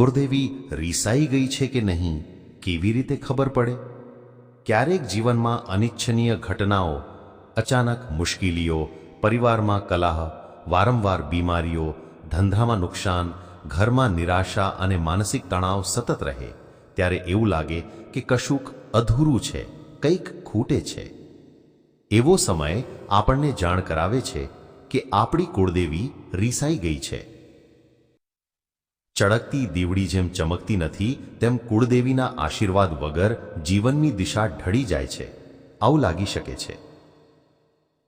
કુળદેવી રીસાઈ ગઈ છે કે નહીં, કેવી રીતે ખબર પડે? ક્યારેક જીવનમાં અનિચ્છનીય ઘટનાઓ, અચાનક મુશ્કેલીઓ, પરિવારમાં કલાહ, વારંવાર બીમારીઓ, ધંધામાં નુકસાન, ઘરમાં નિરાશા અને માનસિક તણાવ સતત રહે, ત્યારે એવું લાગે કે કશુંક અધૂરું છે, કંઈક ખૂટે છે. એવો સમય આપણને જાણ કરાવે છે કે આપણી કુળદેવી રીસાઈ ગઈ છે. ચળકતી દીવડી જેમ ચમકતી નથી, તેમ કુળદેવીના આશીર્વાદ વગર જીવનની દિશા ઢળી જાય છે. આવું લાગી શકે છે.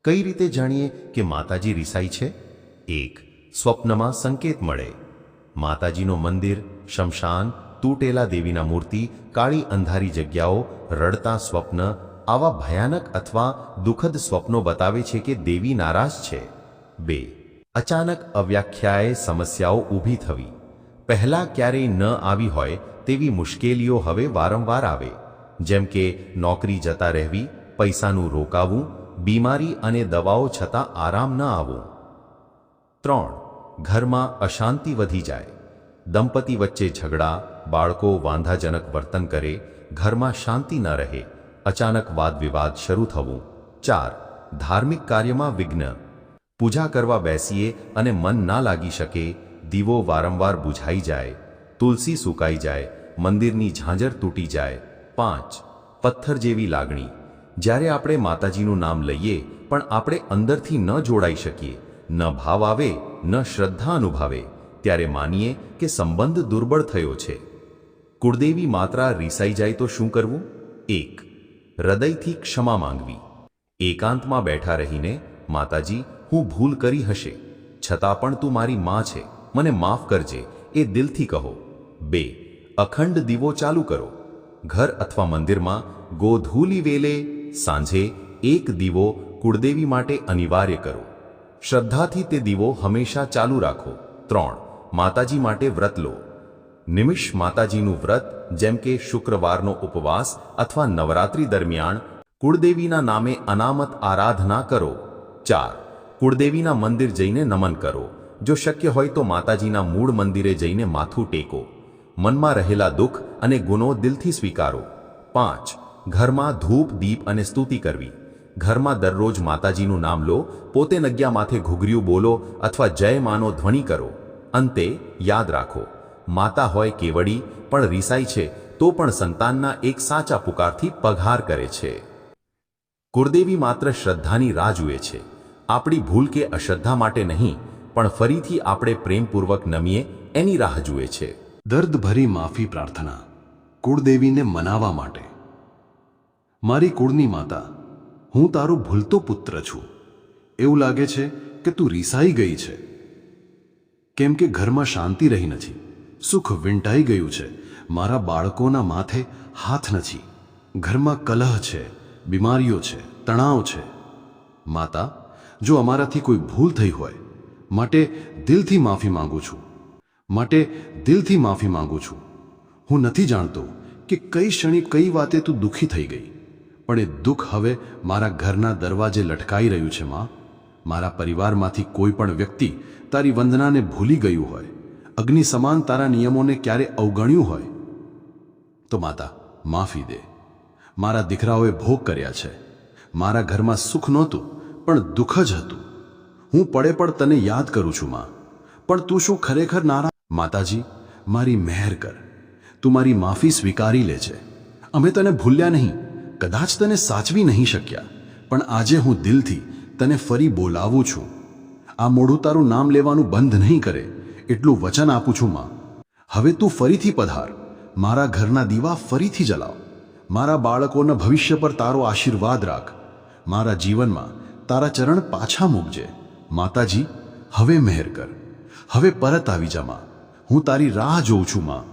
કઈ રીતે જાણીએ કે માતાજી રીસાઈ છે? એક, સ્વપ્નમાં સંકેત મળે. માતાજીનું મંદિર, શમશાન, તૂટેલા દેવીના મૂર્તિ, કાળી અંધારી જગ્યાઓ, રડતા સ્વપ્ન, આવા ભયાનક અથવા દુઃખદ સ્વપ્નો બતાવે છે કે દેવી નારાજ છે. બે, અચાનક અવ્યાખ્યાએ સમસ્યાઓ ઊભી થવી. પહેલા ક્યારેય ન આવી હોય તેવી મુશ્કેલીઓ હવે વારંવાર આવે. જેમ કે નોકરી જતા રહેવી, પૈસાનું રોકાવું, બીમારી અને દવાઓ છતાં આરામ ન આવવું. ત્રણ, ઘરમાં અશાંતિ વધી જાય. દંપતી વચ્ચે ઝઘડા, બાળકો વાંધાજનક વર્તન કરે, ઘરમાં શાંતિ ન રહે, અચાનક વાદવિવાદ શરૂ થવું. ચાર, ધાર્મિક કાર્યમાં વિઘ્ન. પૂજા કરવા બેસીએ અને મન ના લાગી શકે દીવો વારંવાર બુઝાઈ જાય, તુલસી સુકાઈ જાય, મંદિરની ઝાંઝર તૂટી જાય. પાંચ, પથ્થર જેવી લાગણી. જ્યારે આપણે માતાજીનું નામ લઈએ, પણ આપણે અંદરથી ન જોડાઈ શકીએ, ન ભાવ આવે, ન શ્રદ્ધા અનુભવે, ત્યારે માનીએ કે સંબંધ દુર્બળ થયો છે. કુળદેવી માત્રા રીસાઈ જાય તો શું કરવું? એક, હૃદયથી ક્ષમા માંગવી. એકાંતમાં બેઠા રહીને, માતાજી, હું ભૂલ કરી હશે. છતાં પણ તું મારી માં છે. મને માફ કરજે, એ દિલથી કહો. બે, અખંડ દીવો ચાલુ કરો. ઘર અથવા મંદિરમાં ગોધૂલી વેલે સાંજે એક દીવો કુળદેવી માટે અનિવાર્ય કરો. શ્રદ્ધાથી તે દીવો હંમેશા ચાલુ રાખો. ત્રણ, માતાજી માટે વ્રત લો. નિમિષ માતાજીનું વ્રત, જેમ કે શુક્રવારનો ઉપવાસ અથવા નવરાત્રી દરમિયાન, કુળદેવીના નામે અનામત આરાધના કરો. ચાર, કુળદેવીના મંદિર જઈને નમન કરો. જો શક્ય હોય તો માતાજીના મૂળ મંદિરે જઈને માથું ટેકો. મનમાં રહેલા દુઃખ અને ગુનો દિલથી સ્વીકારો. પાંચ, ઘરમાં ધૂપ, દીપ અને સ્તુતિ કરવી. ઘરમાં દરરોજ માતાજીનું નામ લો, પોતે નગ્યા માથે ઘૂઘર્યું બોલો અથવા જય માનો ધ્વનિ કરો. અંતે, યાદ રાખો. માતા હોય કેવડી, પણ રીસાઈ છે, તો પણ સંતાનના એક સાચા પુકારથી પઘાર કરે છે. કુળદેવી માત્ર શ્રદ્ધાની રાહ જુએ છે. આપણી ભૂલ કે અશ્રદ્ધા માટે નહીં પણ ફરીથી આપણે પ્રેમપૂર્વક નમીએ એની રાહ જુએ છે. દર્દભરી માફી પ્રાર્થના કુળદેવીને મનાવવા માટે. મારી કુળની માતા, હું તારો ભૂલતો પુત્ર છું. એવું લાગે છે કે તું રીસાઈ ગઈ છે. કેમ કે ઘરમાં શાંતિ રહી નથી. સુખ વીંટાઈ ગયું છે. મારા બાળકોના માથે હાથ નથી. ઘરમાં કલહ છે, બીમારીઓ છે, તણાવ છે. માતા, જો અમારાથી કોઈ ભૂલ થઈ હોય માટે દિલથી માફી માંગુ છું. માટે દિલથી માફી માંગુ છું. હું નથી જાણતો કે કઈ ક્ષણે કઈ વાતે તું દુઃખી થઈ ગઈ. પણ એ દુઃખ હવે મારા ઘરના દરવાજે લટકાઈ રહ્યું છે, માં. મારા પરિવારમાંથી કોઈ પણ વ્યક્તિ તારી વંદનાને ભૂલી ગયું હોય. અગ્નિ સમાન તારા નિયમોને ક્યારે અવગણ્યું હોય? તો માતા, માફી દે. મારા દીકરાઓએ ભોગ કર્યા છે. મારા ઘરમાં સુખ નહોતું, પણ દુઃખ જ હતું. હું પડે પણ તને યાદ કરું છું, માં. પણ તું શું ખરેખર નારા માતાજી, મારી મહેર કર. તું મારી માફી સ્વીકારી લે છે. અમે તને ભૂલ્યા નહીં. કદાચ તને સાચવી નહીં શક્યા. પણ આજે હું દિલથી તને ફરી બોલાવું છું. આ મોઢું તારું નામ લેવાનું બંધ નહીં કરે, એટલું વચન આપું છું, માં. હવે તું ફરીથી પધાર. મારા ઘરના દીવા ફરીથી જલાવ. મારા બાળકોના ભવિષ્ય પર તારો આશીર્વાદ રાખ. મારા જીવનમાં તારા ચરણ પાછા મૂકજે. માતાજી, હવે મહેર કર. હવે પરત આવી જા માં. હું તારી રાહ જોઉં છું માં.